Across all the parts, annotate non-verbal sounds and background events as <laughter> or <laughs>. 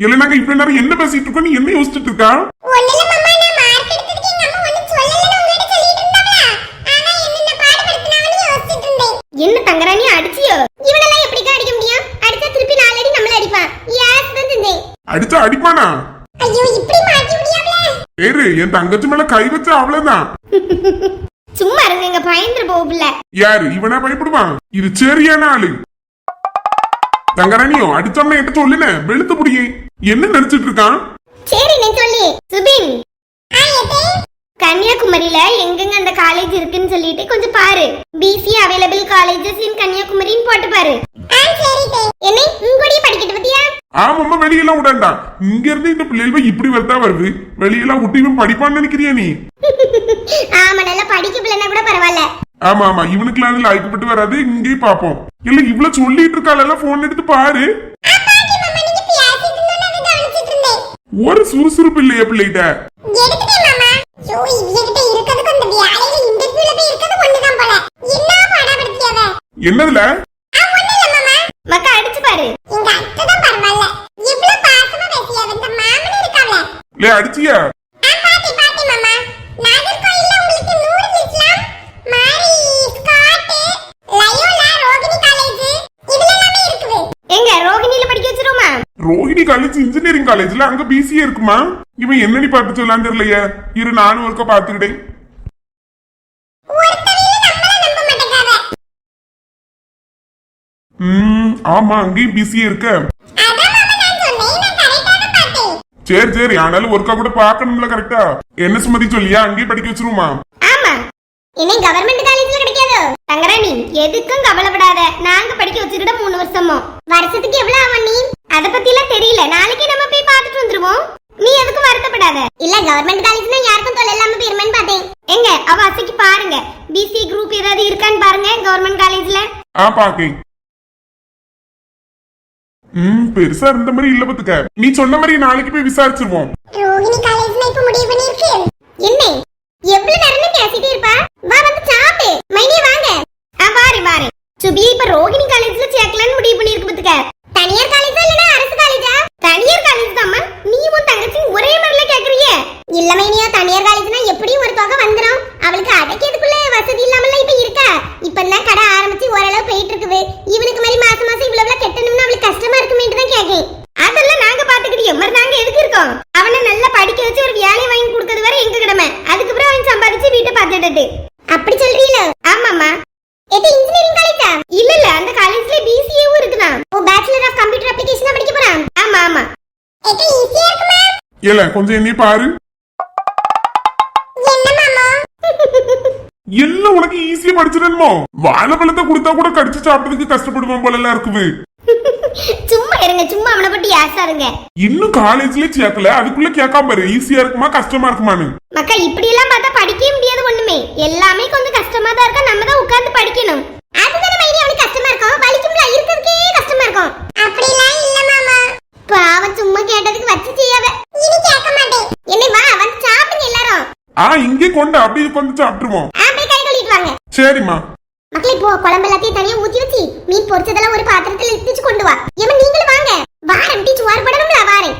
இல்ல நாங்க இவ்வளவு நேரம் என்ன பேசிட்டு இருக்கோம்? நீ என்ன யோசிச்சுட்டு இருக்கா? எங்க என்ன தங்கராணி அடிச்சியோ? இவனெல்லாம் எப்படிக்கா அடிக்க முடியும்? அடிச்சா திருப்பி நாலு அடி நம்மள அடிப்பான். அடிச்சா ஐயோ இப்படி மாட்டி முடியாமல. ஏறு என் தங்கச்சி மேல கை வச்சா அவ்வளவுதான். <laughs> சும்மா இருங்க இங்க பயந்துரு போகல யாரு? இவனா பயப்படுவான் இது சரியான ஆளு. தங்கராணியோ அடிச்சோம்னா என்கிட்ட சொல்லுன வெளுத்து புடியே. என்ன நினைச்சிட்டு இருக்கான்? சரி நீ சொல்லி. சுபின். கன்னியாகுமரியில எங்கெங்க அந்த காலேஜ் இருக்குன்னு சொல்லிட்டு கொஞ்சம் பாரு. பிசி அவைலபிள் காலேஜஸ் இன் கன்னியாகுமரின்னு போட்டு பாரு. என்ன உங்கூடயே படிக்கிட்டு பத்தியா? ஆமாம்மா வெளியெல்லாம் விடாண்டா இங்க இருந்து இந்த பிள்ளைகள் இப்படி வரதா வருது. வெளியெல்லாம் விட்டு இவன் படிப்பான்னு நினைக்கிறியா நீ? ஆமா நல்லா படிக்க பிள்ளைனா கூட பரவாயில்ல. ஆமா ஆமா. இவனுக்குலாம் அதுல ஐக்கப்பட்டு வராது. இங்கேயே பாப்போம் இல்ல இவ்வளவு சொல்லிட்டு இருக்காள்? போன் எடுத்து பாரு. ஒரு சுறுசுறுப்பு இல்லையா பிள்ளைகிட்ட. என்னதுல? மக்கா அடிச்சு பாரு. எங்க அத்தை தான் பரவாயில்ல. இவ்வளவு பாசமா பேசியவ இந்த மாமன் இருக்காவல இல்ல அடிச்சியா ஆ பாட்டி பாட்டி மாமா நாகர்கோயில்ல உங்களுக்கு நூறு இஸ்லாம் மாரி ஸ்காட் லயோலா ரோகிணி காலேஜ் இதுல எல்லாமே இருக்குது எங்க ரோகிணியில படிக்க வச்சிருமா ரோஹிணி காலேஜ் இன்ஜினியரிங் காலேஜ்ல அங்க பிசிஏ இருக்குமா? இவன் என்னடி பார்த்து சொல்லான்னு தெரியலையே. இரு நானும் ஒருக்க பாத்துக்கிட்டேன் ம் ஆமா அங்கேயும் பிசிஏ இருக்க. சரி சரி ஆனாலும் ஒருக்கா கூட பார்க்கணும்ல கரெக்டா என்ன சுமதி சொல்லியா? அங்கேயும் படிக்க வச்சிருமா ஆமா. இனி கவர்மெண்ட் காலேஜ்ல கிடைக்காதோ? தங்கராணி எதுக்கும் கவலைப்படாத. நாங்க படிக்க வச்சுக்கிட்ட மூணு வருஷமோ? வருஷத்துக்கு எவ்வளவு ஆகும் நீ அத பத்தி எல்லாம் தெரியல. நாளைக்கே நம்ம போய் பார்த்துட்டு வந்துருவோம். நீ எதுக்கும் வருத்தப்படாத. இல்ல கவர்மெண்ட் காலேஜ்னா யாருக்கும் தொலை இல்லாம போயிருமேன்னு பார்த்தேன். எங்க அவ அசைக்கு பாருங்க. பிசி குரூப் ஏதாவது இருக்கான்னு பாருங்க கவர்மெண்ட் காலேஜ்ல ஆ பாக்கேன். ம் பெருசா இருந்த மாதிரி இல்ல பத்துக்க. நீ சொன்ன மாதிரி நாளைக்கு போய் விசாரிச்சிருவோம். ரோகிணி காலேஜ்ல இப்ப முடிவு பண்ணிருக்கு என்ன? எவ்வளவு நேரம் பேசிட்டே இருப்பா? வா வந்து சாப்பிடு. மைனி வாங்க. ஆ வாரு வாரு சுபி இப்ப ரோகிணி காலேஜ்ல சேர்க்கலாம்னு முடிவு பண்ணிருக்கு பத்துக்க. தனியார் காலேஜா இல்லனா அரசு காலேஜா தனியார் காலேஜ் தாம்மா நீ உன் தங்கச்சி ஒரே மாதிரில கேக்குறீங்க இல்ல மைனியா தனியார் காலேஜ்னா எப்படியும் ஒரு தொகை வந்துரும் அவளுக்கு அடைக்கிறதுக்குள்ள வசதி இல்லாமல இப்ப இருக்கா இப்ப எல்லாம் கடை ஆரம்பிச்சு ஓரளவு போயிட்டு இருக்குது இவனுக்கு மாதிரி மாசம் மாசம் இவ்வளவு கட்டணும்னு அவளுக்கு கஷ்டமா இருக்குமேட்டு தான் கேக்கேன் அதெல்லாம் நாங்க பாத்துக்கிட்டோம் மறு நாங்க எதுக்கு இருக்கோம்? அவனை நல்லா படிக்க வச்சு ஒரு வேலையை வாங்கி கொடுக்கறது வரை எங்க கடமை. அதுக்கப்புறம் அவன் சம்பாதிச்சு வீட்டை பார்த்துட்டு அப்படி சொல்றீல ஆமாமா இது இன்ஜினியரிங் காலேஜா இல்ல இல்ல அந்த காலேஜ்ல பிசிஏவும் இருக்குதான் ஓ பேச்சுலர் ஆஃப் கம்ப்யூட்டர் அப்ளிகேஷன் படிக்க போறான்? ஆமா ஆமா. இது ஈஸியா இருக்குமா? இல்ல கொஞ்சம் என்னைய பாரு. எல்லாம் உனக்கு ஈஸியா படிச்சிடணுமோ? வாழைப்பழத்தை கொடுத்தா கூட கடிச்சு சாப்பிட்டதுக்கு கஷ்டப்படுவான் போல எல்லாம் இருக்குது. சும்மா இருங்க சும்மா அவனை பத்தி ஆசாருங்க இன்னும் காலேஜ்லயே சேர்க்கல அதுக்குள்ள கேட்காம பாரு ஈஸியா இருக்குமா கஷ்டமா இருக்குமான்னு. மக்கா இப்படி எல்லாம் பார்த்தா படிக்கவே முடியாது ஒண்ணுமே. எல்லாமே கொஞ்சம் கஷ்டமா தான் இருக்கா நம்ம தான் உட்கார்ந்து படிக்கணும். அதுதானே மைனி அவனுக்கு கஷ்டமா இருக்கும் வலிக்கும்ல இருக்கிறதுக்கே கஷ்டமா இருக்கும் அப்படிலாம் இல்ல மாமா. பாவம் சும்மா கேட்டதுக்கு வச்சு செய்யாத. இனி கேட்க மாட்டேன். என்ன வா வந்து சாப்பிடுங்க எல்லாரும். ஆ இங்கே கொண்டு அப்படியே கொண்டு சாப்பிட்டுருவோம் ஆ, போய் கை கழுவிட்டு வாங்க சரிம்மா. மக்களே போ. குழம்பு எல்லாத்தையும் தனியா ஊத்தி வச்சு மீன் பொரிச்சதெல்லாம் ஒரு பாத்திரத்துல எடுத்துச்சு கொண்டு வா. ஏமா நீங்களும் வாங்க. வாரம் டீச்சு வார் படணும்ல வாரேன்.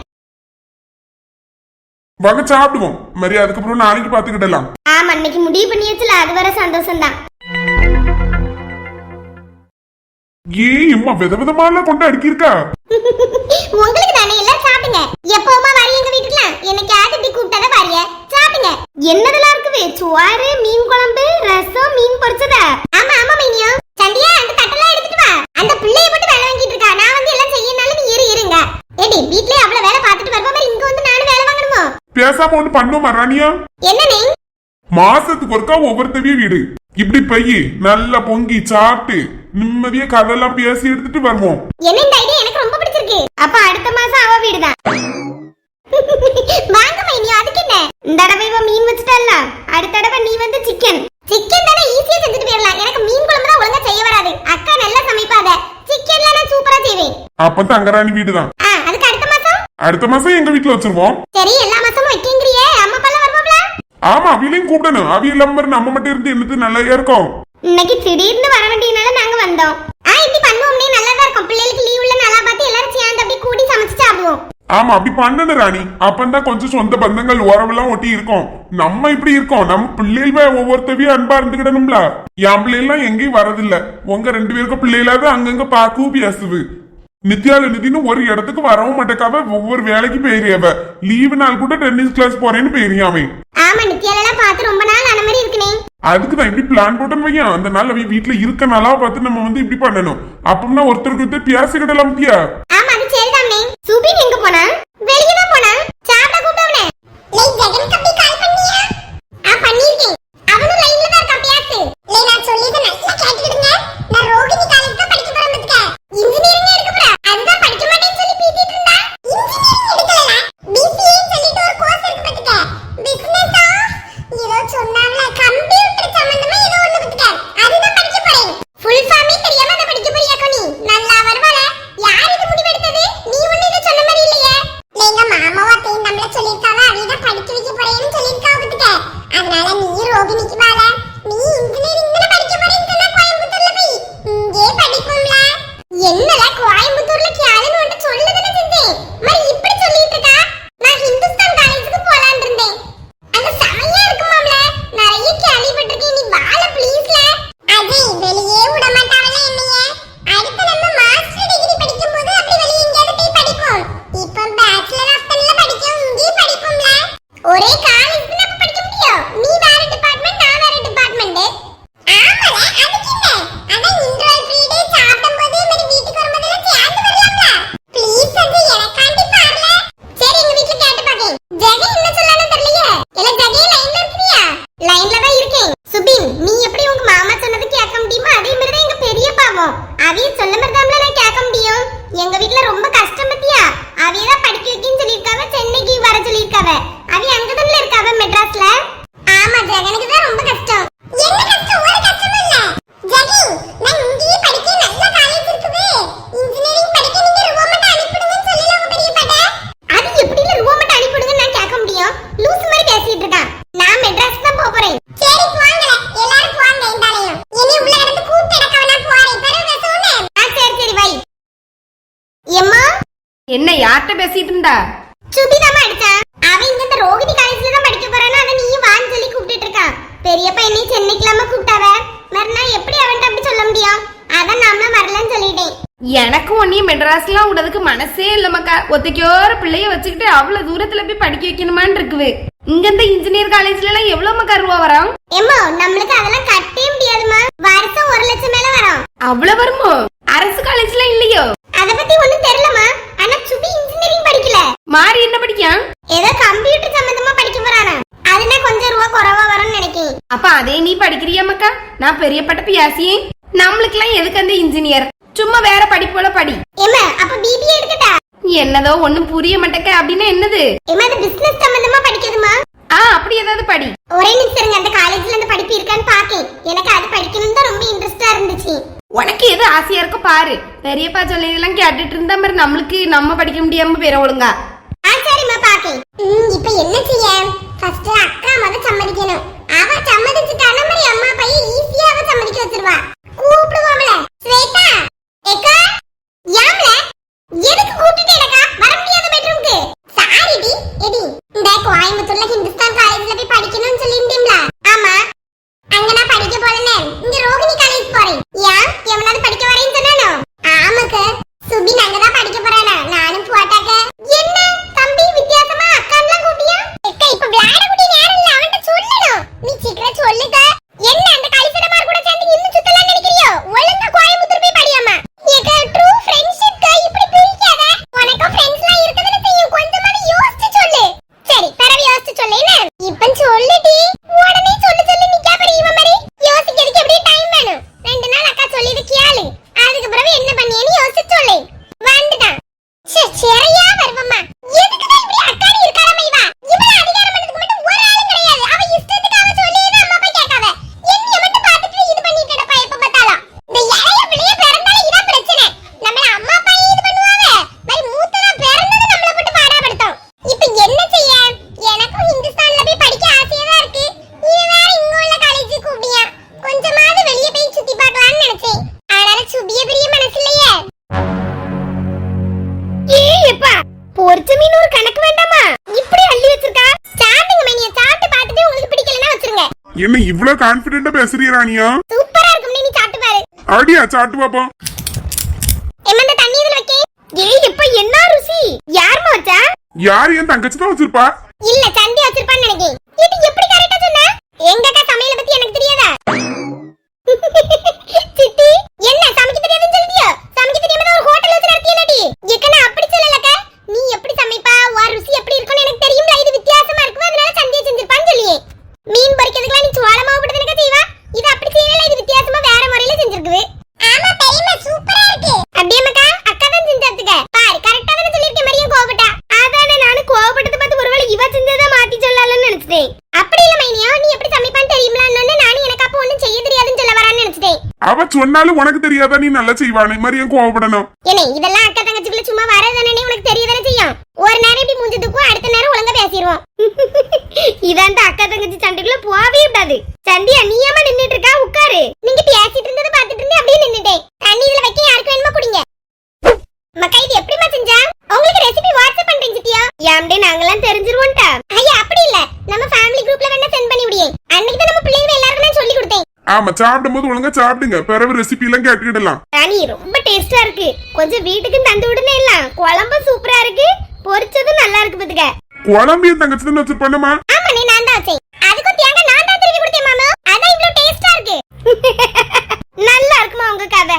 வாங்க சாப்பிடுவோம். மாதிரி அதுக்கப்புறம் நாளைக்கு பாத்துக்கிடலாம் ஆமா இன்னைக்கு முடிவு பண்ணியாச்சுல அது வர சந்தோஷம் தான் ஏ எம்மா வித விதமாலாம் கொண்டு அடுக்கியிருக்கா? <laughs> உங்களுக்கு தானே எல்லாம் சாப்பிடுங்க. எப்பவுமா வரி எங்க வீட்டுக்குலாம் எனக்கு யாரு கூப்பிட்டத வரிய சாப்பிடுங்க என்னதெல்லாம் இருக்குது சுவாறு மீன் குழம்பு ரசம் மீன் பொரிச்சதா ஆமா ஆமா மைனியோ சந்தியா அந்த தட்டெல்லாம் எடுத்துட்டு வா அந்த பிள்ளைய போட்டு வேலை வாங்கிட்டு இருக்கா நான் வந்து எல்லாம் செய்யனாலும் நீ இரு இருங்க ஏடி வீட்லயே அவ்வளவு வேலை பார்த்துட்டு வருவா மாதிரி இங்க வந்து நானும் வேலை வாங்கணுமோ பேசாம ஒண்ணு பண்ணுவோமா ராணியா என்ன நீ? மாசத்துக்கு ஒருக்கா ஒவ்வொருத்தவிய வீடு. இப்படி பையி நல்லா பொங்கி சாப்பிட்டு நிம்மதியா கதையெல்லாம் பேசி எடுத்துட்டு வருவோம். என்ன இந்த ஐடியா? எனக்கு ரொம்ப பிடிச்சிருக்கு. அப்ப அடுத்த மாசம் அவ வீடுதான். வாங்க மைனி அதுக்கு என்ன? இந்த தடவை இவ மீன் வச்சுட்டல்ல அடுத்த தடவை நீ வந்து சிக்கன் சிக்கன் தானே ஈஸியா செஞ்சுட்டு போயிடலாம். எனக்கு மீன் குழம்பு தான் ஒழுங்கா செய்ய வராது. அக்கா நல்லா சமைப்பாத. சிக்கன்ல நான் சூப்பரா செய்வேன். அப்ப தங்கராணி வீடுதான். அதுக்கு அடுத்த மாசம்? அடுத்த மாசம் எங்க வீட்டுல வச்சிருவோம். சரி ஆமா அவியலையும் கூப்பிடணும். அவிய இல்லாம நம்ம மட்டும் இருந்து என்னது நல்லா இருக்கும்? இன்னைக்கு திடீர்னு வர வேண்டியனால நாங்க வந்தோம். ஆ இப்படி பண்ணுவோம்னே நல்லா தான் இருக்கும். பிள்ளைகளுக்கு லீவ்ல நல்லா பார்த்து எல்லாரும் சேர்ந்து அப்படியே கூடி சமைச்சு சாப்பிடுவோம். ஆமா அப்படி பண்ணணும் ராணி. அப்பந்தான் கொஞ்சம் சொந்த பந்தங்கள் உறவெல்லாம் ஒட்டி இருக்கோம். நம்ம இப்படி இருக்கோம். நம்ம பிள்ளைகள் ஒவ்வொருத்தவையும் அன்பா இருந்துக்கிடணும்ல. என் பிள்ளைலாம் எங்கேயும் வரதில்ல உங்க ரெண்டு பேருக்கும் பிள்ளைகளாவது அங்கங்க பாக்கவும் பேசுது நித்யால நிதினு ஒரு இடத்துக்கு வரவும் மாட்டேக்காவ ஒவ்வொரு வேலைக்கு போயிருவ லீவு நாள் கூட டென்னிஸ் கிளாஸ் போறேன்னு போயிருயாமே ஆமா நித்யாலெல்லாம் பார்த்து ரொம்ப நாள் ஆன மாதிரி இருக்குனே. அதுக்கு தான் இப்படி பிளான் போட்டோன்னு வையன். அந்த நாள் அவ வீட்டுல இருக்க நாளா பார்த்து நம்ம வந்து இப்படி பண்ணணும். அப்பம்னா ஒருத்தருக்கு ஒருத்தர் பேசிக்கிடலாம் தியா. ஆமா அது சரிதானே. சுபின் எங்க போனா வெளியே தான் போனா சாப்பிட கூப்பிட்டவனே லே ஜெகன் கப்பி கால் பண்ணியா ஆ பண்ணிருக்கேன் அவனும் லைன்ல தான் இருக்கான் பேசு லே நான் சொல்லியதை நல்லா கேட்டுக்கிடுங்க நான் ரோகிணி காலேஜ் தான் படிக்க போறேன் பத்துக்க இன்ஜினியரிங் எடுக்க போறேன் அதுதான் படிக்க மாட்டேன்னு சொல்லி பீத்திட்டு இருந்தா இன்ஜினியரிங் எடுக்கலல பிசிஏ சொல்லிட்டு ஒரு கோர்ஸ் இருக்கு பத்துக்க பிசினஸா ஏதோ சொன்னாங்களே கம்ப்யூட்டர் சம்பந்தமா ஏதோ ஒண்ணு பத்துக்க அதுதான் படிக்க போறேன் ஃபுல் ஃபார்மே தெரியாம அதை படிக்க போறியா நீ நல்லா வருவாள யார் இது முடிவெடுத்தது நீ ஒண்ணு இதை சொன்ன மாதிரி இல்லையே எங்க மாமாவா தேன் நம்மள சொல்லிருக்காவ அவிதான் படிக்க வைக்க போறேன்னு சொல்லிருக்காவ பத்துக்க அதனால நீ ரோகிணிக்கு வாழ நீ இன்ஜினியரிங் தான படிக்க போறேன்னு சொன்னா கோயம்புத்தூர்ல போய் இங்கே படிப்போம்ல என்னல கோயம்புத்தூர்ல கேளுன்னு வந்து சொல்லுதுன்னு செஞ்சேன் மாதிரி இப்படி சொல்லிட்டு இருக்கா நான் ஹிந்துஸ்தான் காலேஜுக்கு போலான்னு இருந்தேன் அங்க செமையா இருக்குமாம்ல நிறைய கேள்விப்பட்டிருக்கேன் நீ வாழ ப்ளீஸ்ல அது வெளியே விட மாட்டாவல என்னைய அடுத்து நம்ம மாஸ்டர் டிகிரி படிக்கும்போது அப்படி வெளியே எங்கேயாவது போய் படிப்போம் இப்போ பேச்சுலர் ஆஃப் ஃபன்ல படிக்கும் இங்கே படிப்போம்ல ஒரே காலேஜ் நம்ம படிக்க முடியும் நீ வேற டிபார்ட்மெண்ட் நான் வேற டிபார்ட்மெண்ட் ஆமால அதுக்கு என்ன அதான் இன்டர்வல் பீரியட் சாப்பிடும்போது மாதிரி வீட்டுக்கு வரும்போது சேர்ந்து வரலாம்ல ப்ளீஸ் அது எனக்காண்டி பாருல சரி எங்க வீட்ல கேட்டு பாக்கேன் ஜெகன் என்ன சொல்லலாம் தெரியலையே இல்ல ஜெகன் லைன்ல இருக்கியா லைன்ல தான் இருக்கேன் சுபின் நீ எப்படி உங்க மாமா சொன்னது கேட்க முடியுமோ அதே மாதிரி தான் எங்க பெரியப்பாவும் அவிய சொல்ல மாதிரி நான் கேட்க முடியும் எங்க வீட்ல ரொம்ப கஷ்டம் பத்தியா அவிய தான் படிக்க வைக்கன்னு சொல்லியிருக்காவ சென்னைக்கு வர சொல்லியிருக்காவ அவிய அங்கதான்ல இருக்காவ மெட்ராஸ்ல ஆமா ஜெகனுக்கு தான் ரொம்ப கஷ்டம் என்ன கஷ்டம் ஒரு கஷ்டமும் இல்ல ஜெகி நான் இங்கேயே படிக்க நல்ல காலேஜ் இருக்குது இன்ஜினியரிங் படிக்க நீங்க ரூபா மட்டும் அனுப்பிடுங்கன்னு சொல்லல உங்க பெரிய பாட்ட அது எப்படி ரூபா மட்டும் அனுப்பிடுங்கன்னு நான் கேட்க முடியும் லூஸ் மாதிரி பேசிட்டு இருக்கான் நான் மெட்ராஸ் தான் போப் போறேன் சரி போங்கல எல்லாரும் போங்க இந்தாலையும் இனி உள்ள கிடந்து கூப்பிட்டு எடுக்க வேணா போறேன் தருங்க சொன்னேன் ஆ சரி சரி வை எம்மா என்ன யார்கிட்ட பேசிட்டு இருந்தா சுபிதாமா அடிச்சான் அவன் இங்க இந்த ரோகிணி காலேஜ்ல தான் படிக்க போறானா அதை நீயும் வான்னு சொல்லி கூப்பிட்டுட்டு இருக்கான் பெரியப்பா என்னை சென்னைக்குலாம கூப்பிட்டாவ மறுநா எப்படி அவன்கிட்ட அப்படி சொல்ல முடியும் அதான் நாமளும் வரலன்னு சொல்லிட்டேன் எனக்கும் ஒன்னையும் மெட்ராஸ்லாம் விடுறதுக்கு மனசே இல்ல மக்கா. ஒத்தைக்கோர பிள்ளைய வச்சுக்கிட்டு அவ்வளவு தூரத்துல போய் படிக்க வைக்கணுமான்னு இருக்குது. இங்க இந்த இன்ஜினியர் காலேஜ்ல எல்லாம் எவ்வளவு மக்கா ரூபா வரும்? எம்மோ நம்மளுக்கு அதெல்லாம் கட்டவே முடியாதுமா வருஷம் ஒரு லட்சம் மேல வரும். அவ்வளவு வருமோ? அரசு காலேஜ்ல இல்லையோ? அத பத்தி ஒண்ணும் தெரியலமா ஆனா சுபி இன்ஜினியரிங் படிக்கல. மாறி என்ன படிக்கான் ஏதோ கம்ப்யூட்டர் சம்பந்தமா படிக்க போறானா. அதுனா கொஞ்சம் ரூபா குறைவா வரும்னு நினைக்கிறேன். அப்ப அதே நீ படிக்கிறியா மக்கா? நான் பெரிய பியாசியே. நம்மளுக்கெல்லாம் எதுக்கு அந்த இன்ஜினியர் சும்மா வேற படிப்போல படி. ஏம்மா அப்ப பிபிஏ எடுக்கட்டா? என்னதோ ஒண்ணும் புரிய மாட்டேக்க அப்படின்னா என்னது? ஏம்மா அது பிசினஸ் சம்பந்தமா படிக்கிறதுமா ஆ அப்படி ஏதாவது படி. ஒரே நிமிஷம் இருங்க அந்த காலேஜ்ல அந்த படிப்பு இருக்கான்னு பாக்கேன். எனக்கு அது படிக்கணும்னு தான் ரொம்ப இன்ட்ரெஸ்டா இருந்துச்சு. உனக்கு எது ஆசையா இருக்கோ பாரு. பெரியப்பா சொல்லியதெல்லாம் கேட்டுட்டு இருந்தா மாதிரி நம்மளுக்கு நம்ம படிக்க முடியாம பேர ஒழுங்கா. ஆ சரிம்மா பாக்கேன். இப்போ என்ன செய்ய? ஃபர்ஸ்ட் அக்கா மத சம்மதிக்கணும். அவ சம்மதிச்சுட்டான மாதிரி அம்மா பையன் ஈஸியா அவ சம்மதிக்க வச்சிருவா கூப்பிடுவாங்களே ஸ்வேதா ஏக்கா யாம்ல எதுக்கு கூப்பிட்டுட்டு எனக்கா வர முடியாத பெட்ரூம்க்கு சாரி டி எடி இந்த கோயம்புத்தூர்ல ஹிந்துஸ்தான் காலேஜ்ல போய் படிக்கணும்னு சொல்லியிருந்தீங்களா ஆமா அங்க நான் படிக்க போறேன்னு இங்க ரோகிணி காலேஜ் போறேன் ஏன் எவனாவது படிக்க வரேன்னு சொன்னானோ ஆமாக்கு சுபின் அங்கதான் படிக்க போறானா நானும் போட்டாக்க என்ன தம்பி வித்தியாசமா அக்கான்லாம் கூப்பிட்டியா அக்கா இப்ப விளையாட கூடிய நேரம் இல்ல அவன்கிட்ட சொல்லணும் நீ சீக்கிரம் சொல்லுக்க என்ன அந்த கலிசடமார் கூட சேர்ந்து இன்னும் சுத்தலாம் பொரிச்ச மீன் ஒரு கணக்கு வேண்டாமா? இப்படி அள்ளி வச்சிருக்கா? சாப்பிடுங்க மைனியா சாப்பிட்டு பார்த்துட்டு உங்களுக்கு பிடிக்கலன்னா வச்சிருங்க. என்ன இவ்வளவு கான்பிடென்டா பேசுறிய ராணியா? சூப்பரா இருக்கும் நீ சாப்பிட்டு பாரு. அடியா சாட்டு பாப்போம். எம்மா இந்த தண்ணி இதுல வைக்க ஏய் இப்ப என்ன ருசி? யாரும்மா வச்சா? யார் என் தங்கச்சி தான் வச்சிருப்பா? இல்ல சந்தி வச்சிருப்பான்னு நினைக்கிறேன் இது எப்படி கரெக்டா சொன்ன? எங்க அக்கா சமையல பத்தி எனக்கு தெரியாதா <laughs> சித்தி என்ன சமைக்க தெரியாதுன்னு சொல்லிட்டியோ சமைக்க தெரியாம ஒரு ஹோட்டல் வச்சு நடத்தியனடி ஏக்கனா அப்படி சொல்லலக்கா நீ எப்படி சமைப்பா உன் ருசி எப்படி இருக்கும்னு எனக்கு தெரியும்ல இது வித்தியாசமா இருக்கும் அதனால சந்தியா செஞ்சிருப்பான்னு சொல்லியே மீன் பொரிக்கிறதுக்குலாம் நீ சோள மாவு போட்டு எனக்கு செய்வா இது அப்படி செய்யல இது வித்தியாசமா வேற முறையில செஞ்சிருக்குது ஆமா பெரியம்மா சூப்பரா இருக்கு அப்படியே மக்கா அக்கா தான் செஞ்சாத்துக்க பாரு கரெக்டா தானே சொல்லிருக்கேன் மரியம் கோவப்பட்டா அதானே நானும் கோவப்பட்டது பார்த்து ஒருவேளை இவ செஞ்சதை மாத்தி சொல்லலாம்னு நினைச்சிட்டேன் அப்படி இல்ல மைனியா நீ எப்படி சமைப்பான்னு தெரியுமிலான்னு நானும் எனக்கு அப்போ ஒண்ணும் செய்ய தெரியாதுன்னு சொல்ல வரான்னு நினைச்சிட்டேன் அவ சொன்னாலும் உனக்கு தெரியாதா நீ நல்லா செய்வானு மாதிரி ஏன் கோவப்படணும். என்ன இதெல்லாம் அக்கா தங்கச்சிக்குள்ள சும்மா வரதானே உனக்கு தெரியதானே செய்யும்? ஒரு நேரம் இப்படி மூஞ்சி தூக்கும் அடுத்த நேரம் ஒழுங்கா பேசிடுவோம் <laughs> இதான் அக்கா தங்கச்சி சண்டைக்குள்ள போகவே கூடாது சந்தியா நீயாம நின்னுட்டு இருக்கா? உட்காரு. நீங்க பேசிட்டு இருந்ததை பாத்துட்டு இருந்தே அப்படியே நின்னுட்டேன். தண்ணி இதுல வைக்க யாருக்கு வேணுமா குடிங்க. மக்கா இது எப்படிமா செஞ்சா? உங்களுக்கு ரெசிபி வாட்ஸ்அப் பண்றேன் சித்தியா. யாம்டே நாங்கெல்லாம் தெரிஞ்சிருவோம்டா ஐயா அப்படி இல்ல நம்ம ஃபேமிலி குரூப்ல வேணா சென்ட் பண்ணி விடியே அன்னைக்கு தான் நம்ம பிள்ளைங்க எல்லாருக்கும் நான் சொல்லி கொடுத்தேன் ஆமா சாப்பிடும் போது ஒழுங்கா சாப்பிடுங்க. பிறகு ரெசிபி எல்லாம் கேட்டுக்கிடலாம். ராணி ரொம்ப டேஸ்டா இருக்கு. கொஞ்சம் வீட்டுக்கு தந்து விடுனே இல்ல குழம்பு சூப்பரா இருக்கு. பொரிச்சதும் நல்லா இருக்கு பாத்துக்க. குழம்பு என் தங்கச்சி தான் வச்சிருப்பானமா ஆமாண்ணே நான் தான் வச்சேன். அதுக்கும் தேங்காய் நான் தான் திருப்பி கொடுத்தேன் மாமா. அதான் இவ்வளவு டேஸ்டா இருக்கு. <laughs> நல்லா இருக்குமா உங்க கதை?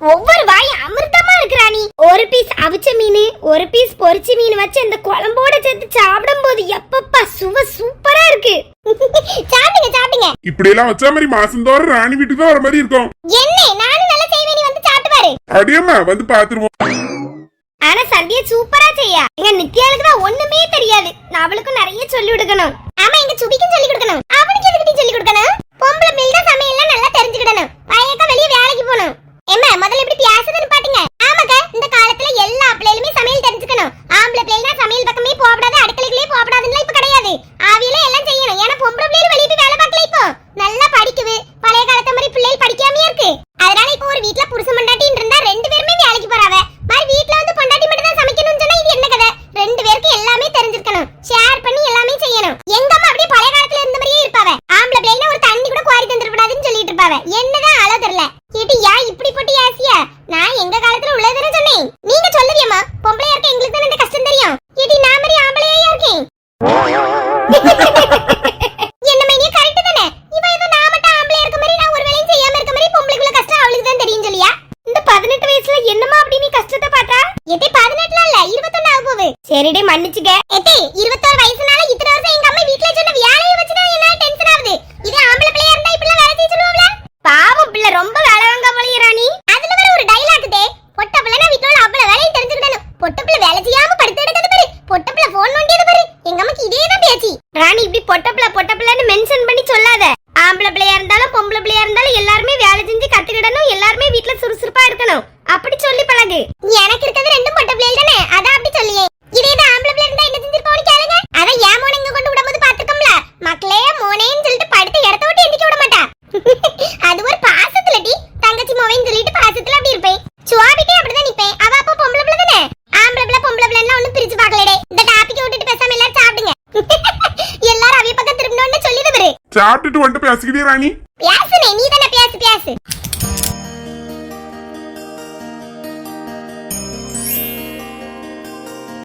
ஒவ்வொரு வாய் அமிர்தமா இருக்கு ராணி ஒரு பீஸ் அவிச்ச மீன் ஒரு பீஸ் பொரிச்ச மீன் வச்சு அந்த குழம்போட சேர்த்து சாப்பிடும் போது எப்பப்பா சுவ சூப்பரா இருக்கு. <laughs> சாப்பிடுங்க சாப்பிடுங்க. இப்படி எல்லாம் வச்சா மாதிரி மாசந்தோறும் ராணி வீட்டுக்கு தான் வர மாதிரி இருக்கும். என்ன? நானும் நல்லா செய்வேன் நீ வந்து சாப்பிட்டு பாரு. அடியம்மா வந்து பாத்துருவோம். ஆனா சந்தியா சூப்பரா செய்யா. எங்க நித்யாளுக்கு தான் ஒண்ணுமே தெரியாது. நான் அவளுக்கும் நிறைய சொல்லி கொடுக்கணும். ஆமா எங்க சுபிக்கும் சொல்லி கொடுக்கணும். அவனுக்கு எதுக்கு நீ சொல்லி கொடுக்கணும்? பொம்பளை பிள்ளை சமையல்லாம் நல்லா தெரிஞ்சுக்கிடணும். பையக்கா வெளிய வேலைக்கு போகணும். எம்மா முதல்ல இப்படி பேசுதுன்னு பாட்டுங்க ஆமாக்கா இந்த காலத்துல எல்லா பிள்ளைகளுமே சமையல் தெரிஞ்சுக்கணும் ஆம்பளை பிள்ளைங்க சமையல் பக்கமே போகக்கூடாது அடுக்கலைக்குள்ளே போகக்கூடாதுன்னு இப்ப கிடையாது ஆவியில எல்லாம் செய்யணும் ஏன்னா பொம்பளை பிள்ளைகள் வெளியே போய் வேலை பார்க்கல இப்போ நல்லா படிக்குது பழைய காலத்து மாதிரி பிள்ளைகள் படிக்காமயே இருக்கு அதனால இப்போ ஒரு வீட்ல புருஷன் பொண்டாட்டின்னு இருந்தா ரெண்டு பேருமே வேலைக்கு போறாவ மாதிரி வீட்ல வந்து பொண்டாட்டி மட்டும் தான் சமைக்கணும்னு சொன்னா இது என்ன கதை ரெண்டு பேருக்கு எல்லாமே தெரிஞ்சிருக்கணும் ஷேர் பண்ணி எல்லாமே செய்யணும் எங்க அம்மா அப்படியே பழைய காலத்துல இருந்த மாதிரியே இருப்பாவ ஆம்பளை பிள்ளைங்க ஒரு தண்ணி கூட குவாரி தந்துடக்கூடாதுன்னு சொல்லிட்டு இருப்பாவ என்னதான் அளவு தெரியல. கேட்டு யா இப்படி போட்டு நான் எங்க காலத்துல உள்ளதுன்னு சொன்னேன். நீங்க சொல்லுவியம்மா பொம்பளையா இருக்க எங்களுக்கு தானே இந்த கஷ்டம் தெரியும் கேட்டி நான் மாதிரி ஆம்பளையா இருக்கேன் என்ன மைனியா கரெக்ட் தானே இவ ஏதோ நான் மட்டும் ஆம்பளையா இருக்க மாதிரி நான் ஒரு வேலையும் செய்யாம இருக்க மாதிரி பொம்பளைக்குள்ள கஷ்டம் அவளுக்கு தான் தெரியும் சொல்லியா இந்த பதினெட்டு வயசுல என்னமா அப்படி நீ கஷ்டத்தை பார்த்தா எத்தே பதினெட்டுல இல்ல இருபத்தொன்னு ஆக போகுது சரிடே மன்னிச்சுக்க எத்தே இருபத்தோரு வயசுனால இத்தனை வருஷம் எங்க அம்மா வீட்ல சொன்ன வேலையை வச்சுதான் என்ன டென்ஷன் ஆகுது இதே ஆம்பளை பிள்ளையா இருந்தா இப்படி வேலை செய்ய சொல்லுவாங்களா பாவம் பிள்ளை ரொம்ப வேலை வாங்க போலயே ராணி அதுல வேற ஒரு டைலாக் தே பொட்ட பிள்ளை நான் வீட்டோட அவ்வளவு வேலையும் தெரிஞ்சுக்கிடணும் பொட்ட பிள்ளை வேலை செய்யாம படுத்து எடுக்கிறது பாரு பொட்ட பிள்ளை போன் நோண்டியது பாரு எங்க அம்மாக்கு இதே தான் பேச்சு ராணி இப்படி பொட்ட பிள்ளை பொட்ட பிள்ளைன்னு மென்ஷன் பண்ணி சொல்லாத ஆம்பளை பிள்ளையா இருந்தாலும் பொம்பளை பிள்ளையா இருந்தாலும் எல்லாருமே வேலை செஞ்சு கத்துக்கிடணும் எல்லாருமே வீட்ல சுறுசுறுப்பா இருக்கணும் அப்படி சொல்லி பழகு எனக்கு இருக்கிறது ரெண்டும் பொட்ட பிள்ளைகள் தானே அதான் அப்படி சொல்லியே இதே தான் ஆம்பளை பிள்ளை இருந்தா என்ன செஞ்சிருப்போம்னு கேளுங்க அத ஏன் மோனை இங்க கொண்டு விடும்போது பாத்துக்கோம்ல மக்களே மோனேன்னு சொல்லிட்டு படுத்து இடத்த விட்டு எந்திக்க விட மாட்டா அது ஒரு பாசத்துல டி தங்கச்சி மோவைன்னு சொல்லிட்டு பாசத்துல அப்படி இருப்பேன் சுவாபிட்டே அப்படிதான் நிப்பேன் அவ அப்ப பொம்பளை பிள்ளை தானே ஆம்பளை பிள்ளை பொம்பளை பிள்ளைன்னு ஒண்ணும் பிரிச்சு பார்க்கலடே இந்த டாபிக் விட்டுட்டு பேசாம எல்லாரும் சாப்பிடுங்க எல்லாரும் அவிய பக்கம் திரும்பணும்னு சொல்லிடு பாரு சாப்பிட்டுட்டு வந்துட்டு பேசிக்கிட்டே ராணி